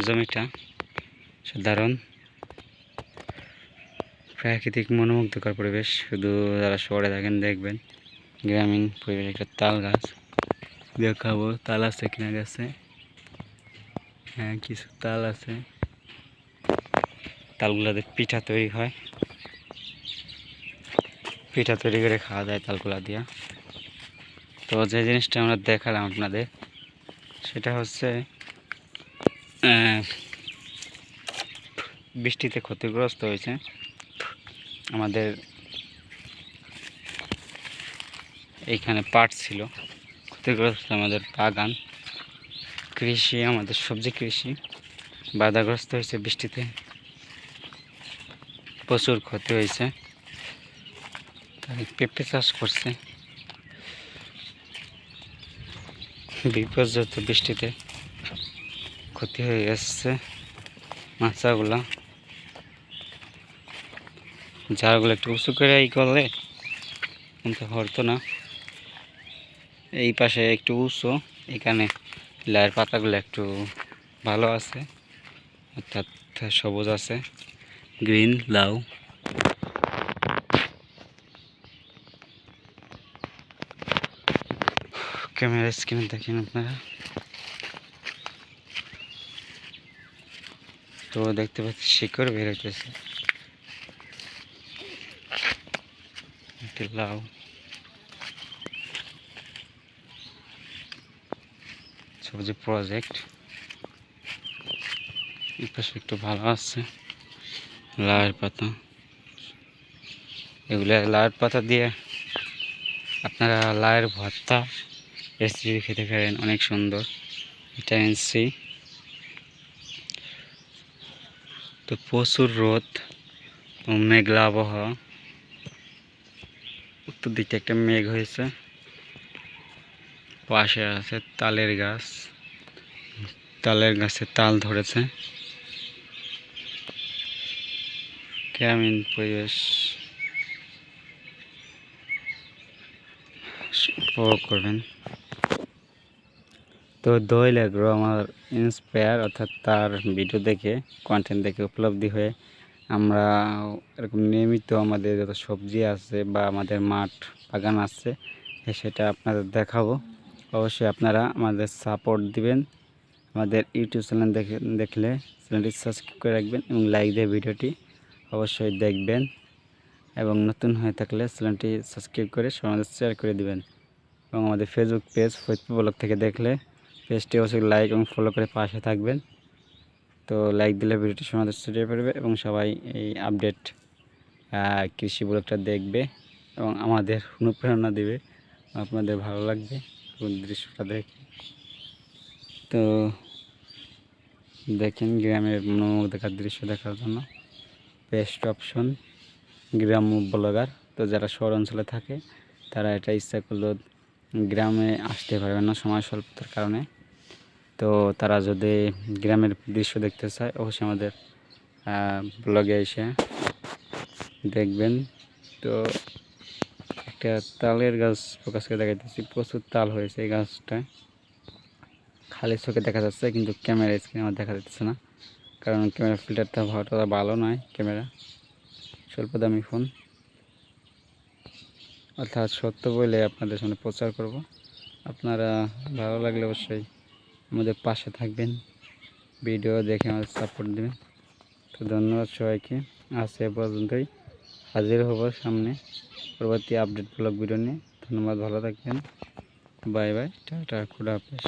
জমিটা সাধারণ। প্রাকৃতিক মনোমুগ্ধকর পরিবেশ, শুধু যারা শহরে থাকেন দেখবেন। গ্রামীণ পরিবেশ, একটা তাল গাছ। দেখাবো, তাল আছে কিনা গাছে। হ্যাঁ কিছু তাল আছে। তালগুলাতে পিঠা তৈরি হয়। পিঠা তৈরি করে খাওয়া যায় তালগুলা দিয়া। তো যে জিনিসটা আমরা দেখালাম আপনাদের, সেটা হচ্ছে বৃষ্টিতে ক্ষতিগ্রস্ত হয়েছে। আমাদের এইখানে পাট ছিল। ক্ষতিগ্রস্ত আমাদের বাগান। কৃষি, আমাদের সবজি কৃষি বাধাগ্রস্ত হয়েছে বৃষ্টিতে। প্রচুর ক্ষতি হয়েছে। তাই পেঁপে চাষ করছে। বিপর্যস্ত বৃষ্টিতে। ক্ষতি হয়ে এসছে মাছাগুলা। ঝাড়গুলো একটু উঁচু করে এই করলে কিন্তু হতো না। এই পাশে একটু উঁচু, এখানে লাইয়ের পাতাগুলো একটু ভালো আছে, অর্থাৎ সবুজ আছে। গ্রিন, লাউ। ক্যামেরা স্ক্রিনে দেখেন আপনারা। তো দেখতে পাচ্ছি শিকড় বের হইতেছে। একটি লাউ। সবজি প্রজেক্ট একটু ভালো আছে। লাউয়ের পাতা। এগুলো লাউয়ের পাতা দিয়ে আপনারা লাউয়ের ভর্তা রেসিপি খেতে পারেন, অনেক সুন্দর। ভিটামিন সি তো প্রচুর রোদ মেঘলা আবহাওয়া। উত্তর দিকে একটা মেঘ হয়েছে। পাশে আছে তালের গাছ। তালের গাছে তাল ধরেছে। গ্রামীণ পরিবেশ উপভোগ করবেন। তো দোয়েল এগ্রো আমার ইন্সপায়ার অর্থাৎ তার ভিডিও দেখে কন্টেন্ট দেখে উপলব্ধি হয়ে আমরা এরকম নিয়মিত আমাদের যত সবজি আছে বা আমাদের মাঠ, বাগান আছে, সেটা আপনাদের দেখাবো। অবশ্যই আপনারা আমাদের সাপোর্ট দিবেন। আমাদের ইউটিউব চ্যানেল দেখে, দেখলে চ্যানেলটি সাবস্ক্রাইব করে রাখবেন এবং লাইক দিয়ে ভিডিওটি অবশ্যই দেখবেন। এবং নতুন হয়ে থাকলে চ্যানেলটি সাবস্ক্রাইব করে সমাজে শেয়ার করে দিবেন। এবং আমাদের ফেসবুক পেজ ফেসবুক ব্লগ থেকে দেখলে পেজটি অবশ্যই লাইক এবং ফলো করে পাশে থাকবেন। তো লাইক দিলে ভিডিওটি সমাজে ছড়িয়ে পড়বে এবং সবাই এই আপডেট কৃষি ব্লগটা দেখবে এবং আমাদের অনুপ্রেরণা দেবে, আপনাদের ভালো লাগবে দৃশ্যটা দেখে। তো দেখেন গ্রামের মনোমুগ্ধ দেখার দৃশ্য দেখার জন্য বেস্ট অপশন গ্রাম্য ব্লগার। তো যারা শহর অঞ্চলে থাকে, তারা এটা ইচ্ছা করলেও গ্রামে আসতে পারবে না সময় স্বল্পতার কারণে। তো তারা যদি গ্রামের দৃশ্য দেখতে চায়, অবশ্যই আমাদের ব্লগে এসে দেখবেন। তো একটা তালের গাছ করে দেখাইতেছি। প্রচুর তাল হয়েছে এই গাছটায়। খালি চোখে দেখা যাচ্ছে, কিন্তু ক্যামেরা স্ক্রিনে আমার দেখা যাচ্ছে না। কারণ ক্যামেরা ফিল্টারটা ভালোটা ভালো নয়, ক্যামেরা। স্বল্প দামি ফোন অর্থাৎ সত্য বলে আপনাদের সামনে প্রচার করব। আপনারা ভালো লাগলে অবশ্যই আমাদের পাশে থাকবেন, ভিডিও দেখে আমাদের সাপোর্ট দেবেন। তো ধন্যবাদ সবাইকে, আজ এ পর্যন্তই। হাজির হব সামনে পরবর্তী আপডেট ব্লগ ভিডিও নিয়ে। ধন্যবাদ, ভালো থাকবেন। বাই বাই, টাটা, খুদা হাফেজ।